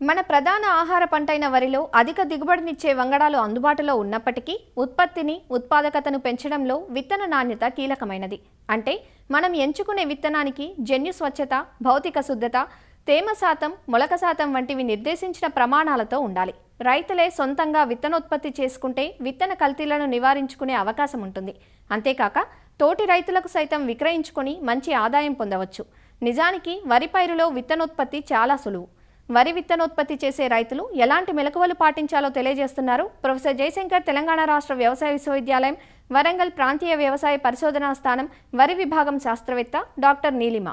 మన ప్రధాన ఆహార పంటైన వరిలో అధిక దిగుబడినిచ్చే వంగడాలు అందుబాటులో ఉన్నప్పటికీ ఉత్పత్తిని ఉత్పాదకతను పెంచడంలో విత్తన నాణ్యత కీలకమైనది. అంటే మనం ఎంచుకునే విత్తనానికి జన్యు స్వచ్ఛత భౌతిక శుద్ధత తేమ శాతం మొలక శాతం వంటివి నిర్దేశించిన ప్రమాణాలతో ఉండాలి. రైతులే సొంతంగా విత్తనోత్పత్తి చేసుకుంటే విత్తన కల్తీలను నివారించుకునే అవకాశం ఉంటుంది. అంతేకాక తోటి రైతులకు సైతం విక్రయించుకొని మంచి ఆదాయం పొందవచ్చు. నిజానికి వరి పైరులో విత్తనోత్పత్తి చాలా సులువు. వరి విత్తనోత్పత్తి చేసే రైతులు ఎలాంటి మెలకువలు పాటించాలో తెలియజేస్తున్నారు ప్రొఫెసర్ జయశంకర్ తెలంగాణ రాష్ట్ర వ్యవసాయ విశ్వవిద్యాలయం వరంగల్ ప్రాంతీయ వ్యవసాయ పరిశోధనా స్థానం వరి విభాగం శాస్త్రవేత్త డాక్టర్ నీలిమ.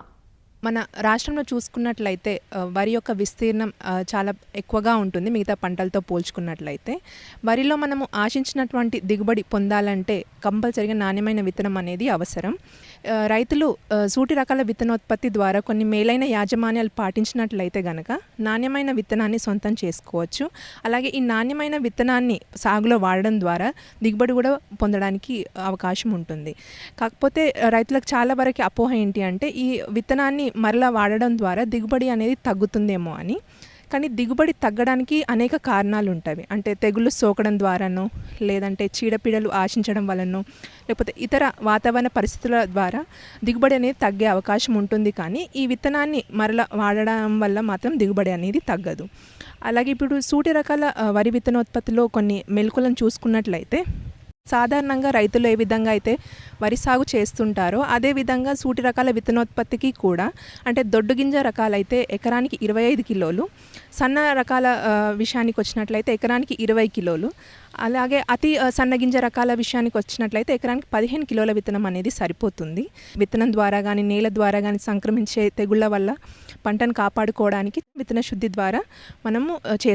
మన రాష్ట్రంలో చూసుకున్నట్లయితే వరి యొక్క విస్తీర్ణం చాలా ఎక్కువగా ఉంటుంది మిగతా పంటలతో పోల్చుకున్నట్లయితే. వరిలో మనము ఆశించినటువంటి దిగుబడి పొందాలంటే కంపల్సరిగా నాణ్యమైన విత్తనం అనేది అవసరం. రైతులు సూటి రకాల విత్తనోత్పత్తి ద్వారా కొన్ని మేలైన యాజమాన్యాలు పాటించినట్లయితే గనక నాణ్యమైన విత్తనాన్ని సొంతం చేసుకోవచ్చు. అలాగే ఈ నాణ్యమైన విత్తనాన్ని సాగులో వాడడం ద్వారా దిగుబడి కూడా పొందడానికి అవకాశం ఉంటుంది. కాకపోతే రైతులకు చాలా వరకు అపోహ ఏంటి అంటే ఈ విత్తనాన్ని మరలా వాడడం ద్వారా దిగుబడి అనేది తగ్గుతుందేమో అని. కానీ దిగుబడి తగ్గడానికి అనేక కారణాలు ఉంటాయి. అంటే తెగుళ్ళు సోకడం ద్వారానో లేదంటే చీడపీడలు ఆశించడం వలనో లేకపోతే ఇతర వాతావరణ పరిస్థితుల ద్వారా దిగుబడి అనేది తగ్గే అవకాశం ఉంటుంది. కానీ ఈ విత్తనాన్ని మరల వాడడం వల్ల మాత్రం దిగుబడి అనేది తగ్గదు. అలాగే ఇప్పుడు సూటి రకాల వరి విత్తనోత్పత్తిలో కొన్ని మెలకులను చూసుకున్నట్లయితే సాధారణంగా రైతులు ఏ విధంగా అయితే వరి సాగు చేస్తుంటారో అదే విధంగా సూటి రకాల విత్తనోత్పత్తికి కూడా అంటే దొడ్డు గింజ రకాలైతే ఎకరానికి ఇరవై ఐదు కిలోలు సన్న రకాల విషయానికి వచ్చినట్లయితే ఎకరానికి ఇరవై కిలోలు అలాగే అతి సన్న గింజ రకాల విషయానికి వచ్చినట్లయితే ఎకరానికి పదిహేను కిలోల విత్తనం అనేది సరిపోతుంది. విత్తనం ద్వారా కానీ నేల ద్వారా కానీ సంక్రమించే తెగుళ్ళ వల్ల పంటను కాపాడుకోవడానికి విత్తన శుద్ధి ద్వారా మనము చే